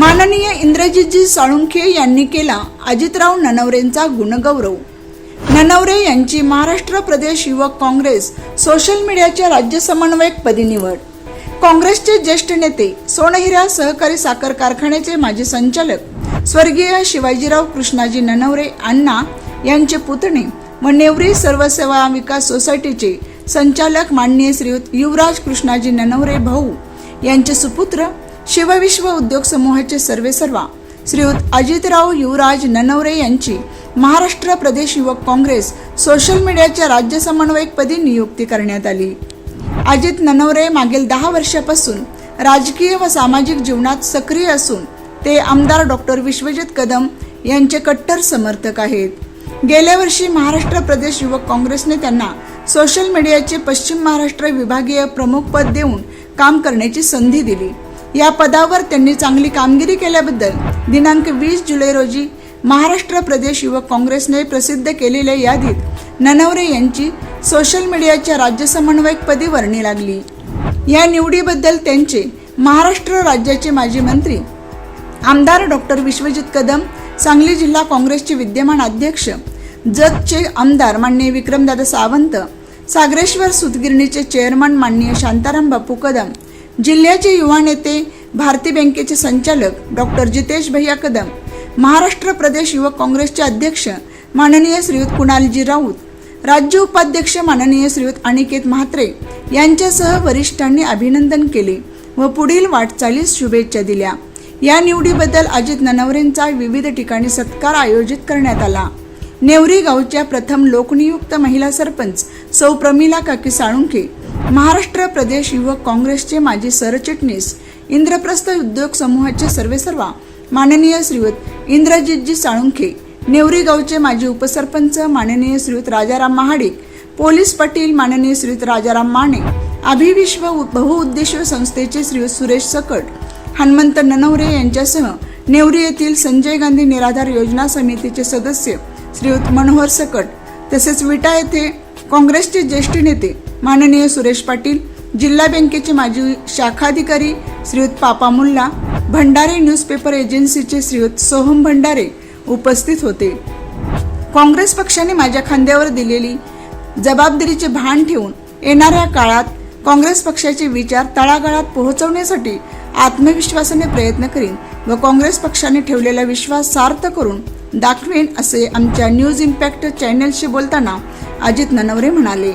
माननीय इंद्रजितजी साळुंखे यांनी केला अजितराव ननवरेंचा गुणगौरव. ननवरे यांची महाराष्ट्र प्रदेश युवक काँग्रेस सोशल मीडियाच्या राज्य समन्वयकपदी निवड. काँग्रेसचे ज्येष्ठ नेते सोनहिरा सहकारी साखर कारखान्याचे माजी संचालक स्वर्गीय शिवाजीराव कृष्णाजी ननवरे अण्णा यांचे पुतणे व नेवरी सर्वसेवा विकास सोसायटीचे संचालक माननीय श्री युवराज कृष्णाजी ननवरे भाऊ यांचे सुपुत्र शिवविश्व उद्योग समूहाचे सर्वेसर्वा श्रीयुत अजितराव युवराज ननवरे यांची महाराष्ट्र प्रदेश युवक काँग्रेस सोशल मीडियाच्या राज्य समन्वयकपदी नियुक्ती करण्यात आली. अजित ननवरे मागील दहा वर्षापासून राजकीय व सामाजिक जीवनात सक्रिय असून ते आमदार डॉक्टर विश्वजित कदम यांचे कट्टर समर्थक आहेत. गेल्या वर्षी महाराष्ट्र प्रदेश युवक काँग्रेसने त्यांना सोशल मीडियाचे पश्चिम महाराष्ट्र विभागीय प्रमुख पद देऊन काम करण्याची संधी दिली. या पदावर त्यांनी चांगली कामगिरी केल्याबद्दल दिनांक वीस जुलै रोजी महाराष्ट्र प्रदेश युवक काँग्रेसने प्रसिद्ध केलेल्या यादीत ननवरे यांची सोशल मीडियाच्या राज्य समन्वयकपदी वर्णी लागली. या निवडीबद्दल त्यांचे महाराष्ट्र राज्याचे माजी मंत्री आमदार डॉक्टर विश्वजित कदम सांगली जिल्हा काँग्रेसचे विद्यमान अध्यक्ष जतचे आमदार माननीय विक्रमदादा सावंत सागरेश्वर सुतगिरणीचे चेअरमन माननीय शांताराम बापू कदम जिल्ह्याचे युवा नेते भारती बँकेचे संचालक डॉक्टर जितेश भैया कदम महाराष्ट्र प्रदेश युवक काँग्रेसचे अध्यक्ष माननीय श्रीयुत कुणालजी राऊत राज्य उपाध्यक्ष माननीय श्रीयुत अनिकेत म्हात्रे यांच्यासह वरिष्ठांनी अभिनंदन केले व पुढील वाटचालीस शुभेच्छा दिल्या. या निवडीबद्दल अजित ननवरेंचा विविध ठिकाणी सत्कार आयोजित करण्यात आला. नेवरी गावच्या प्रथम लोकनियुक्त महिला सरपंच सौ प्रमिला काकी साळुंखे महाराष्ट्र प्रदेश युवक काँग्रेसचे माजी सरचिटणीस इंद्रप्रस्थ उद्योग समूहाचे सर्वेसर्वा माननीय श्रीयुत इंद्रजितजी साळुंखे नेवरी गावचे माजी उपसरपंच माननीय श्रीयुत राजाराम महाडिक पोलीस पाटील माननीय श्रीयुत राजाराम माने अभिविश्व बहुउद्देशीय संस्थेचे श्रीयुत सुरेश सकट हनुमंत ननवरे यांच्यासह नेवरी येथील संजय गांधी निराधार योजना समितीचे सदस्य श्रीयुत मनोहर सकट तसेच विटा येथे काँग्रेसचे ज्येष्ठ नेते माननीय सुरेश पाटील जिल्हा बँकेचे माजी शाखाधिकारी श्रीयुत पापा मुल्ला भंडारे न्यूजपेपर एजन्सीचे श्रीयुत सोहम भंडारे उपस्थित होते. काँग्रेस पक्षाने माझ्या खांद्यावर दिलेली जबाबदारीचे भान ठेवून येणाऱ्या काळात काँग्रेस पक्षाचे विचार तळागाळात पोहोचवण्यासाठी आत्मविश्वासाने प्रयत्न करीन व काँग्रेस पक्षाने ठेवलेला विश्वास सार्थ करून दाखवेन असे आमच्या न्यूज इम्पॅक्ट चॅनलशी बोलताना अजित ननवरे म्हणाले.